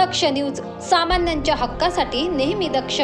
दक्ष news सामान्यांच्या हक्कासाठी नेहमी दक्ष.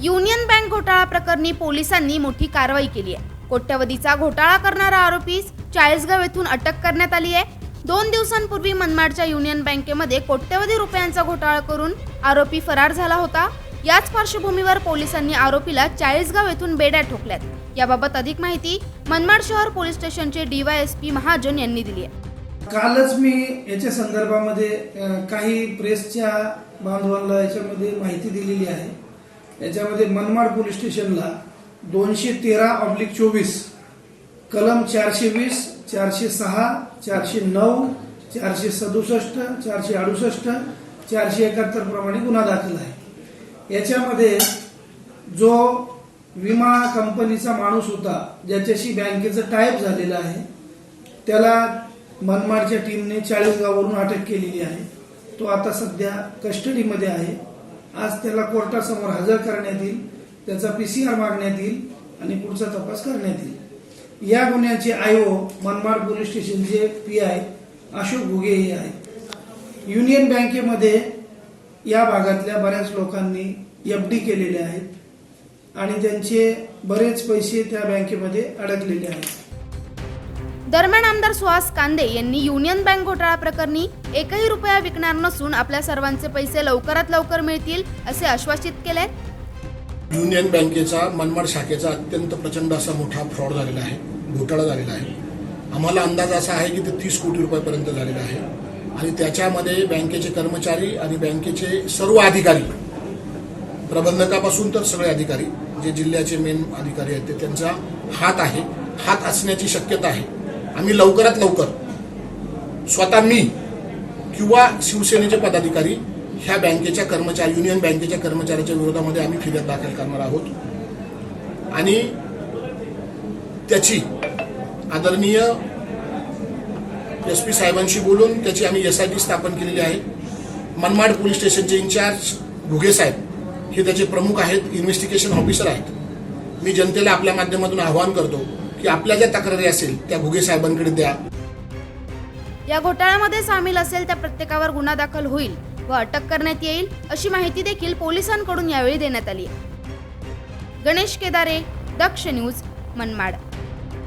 युनियन बँक घोटाळा प्रकरणी पोलिसांनी मोठी कारवाई केली आहे. कोट्यवधीचा घोटाळा करणारा आरोपी चाळीसगाव येथून अटक करण्यात आली आहे. दोन दिवसांपूर्वी मनमाडच्या युनियन बँकेमध्ये कोट्यवधी रुपयांचा घोटाळा करून आरोपी फरार झाला होता. याच पार्श्वभूमीवर पोलिसांनी आरोपीला चाळीसगाव येथून बेड्या ठोकल्यात. याबाबत अधिक माहिती मनमाड शहर पोलीस स्टेशनचे डीवायएसपी महाजन यांनी दिली आहे. कालच मी याच्या संदर्भामध्ये काही प्रेसच्या बांधवांना याच्यामध्ये माहिती दिलेली आहे. याच्यामध्ये मनमाड पोलीस स्टेशनला दोनशे तेरा ऑब्लिक चोवीस कलम चारशे वीस चारशे सहा चारशे नऊ चारशे सदुसष्ट चारशे अडुसष्ट चारशे एकाहत्तर प्रमाणे गुन्हा दाखल आहे. याच्यामध्ये जो विमा कंपनीचा माणूस होता ज्याच्याशी बँकेचं टाईप झालेलं आहे त्याला मनमाडच्या टीमने चाळीसगाववरून अटक केलेली आहे. तो आता सध्या कस्टडीमध्ये आहे. आज त्याला कोर्टासमोर हजर करण्यात येईल त्याचा पीसीआर मागण्यात येईल आणि पुढचा तपास करण्यात येईल. या गुन्ह्याचे आयो मनमाड पोलीस स्टेशनचे पी आय अशोक घुगे हे आहेत. युनियन बँकेमध्ये या भागातल्या बऱ्याच लोकांनी एफ डी केलेले आहेत आणि त्यांचे बरेच पैसे त्या बँकेमध्ये अडकलेले आहेत. दरम्यान आमदार सुहास कांदे यांनी युनियन बँक घोटाळा प्रकरणी एकही रुपया विकणार नसून आपल्या सर्वांचे पैसे लवकरात लवकर मिळतील असे आश्वासित केले युनियन बँकेचा मनमाड शाखेचा अत्यंत प्रचंड असा मोठा फ्रॉड झालेला आहे घोटाळा झालेला आहे. आम्हाला अंदाज असा आहे की ते तीस कोटी रुपयापर्यंत झालेला आहे. आणि त्याच्यामध्ये बँकेचे कर्मचारी आणि बँकेचे सर्व अधिकारी प्रबंधकापासून तर सगळे अधिकारी जे जिल्ह्याचे मेन अधिकारी आहेत ते त्यांचा हात आहे. हात असण्याची शक्यता आहे. आम्ही लवकरात लवकर स्वतः मी किंवा शिवसेनेचे पदाधिकारी ह्या बँकेच्या कर्मचारी युनियन बँकेच्या कर्मचाऱ्याच्या विरोधामध्ये आम्ही फिर्याद दाखल करणार आहोत. आणि त्याची आदरणीय एस पी साहेबांशी बोलून त्याची आम्ही एस आय टी स्थापन केलेली आहे. मनमाड पोलीस स्टेशनचे इन्चार्ज घुगे साहेब हे त्याचे प्रमुख आहेत इन्व्हेस्टिगेशन ऑफिसर आहेत. मी जनतेला आपल्या माध्यमातून आवाहन करतो की आपल्या ज्या तक्रारी असेल त्या घुगे साहेबांकडे द्या. या घोटाळ्यामध्ये सामील असेल त्या प्रत्येकावर गुन्हा दाखल होईल. व अटक करण्यात येईल अशी माहिती देखील पोलिसांकडून यावेळी देण्यात आली गणेश केदारे दक्ष न्यूज मनमाड.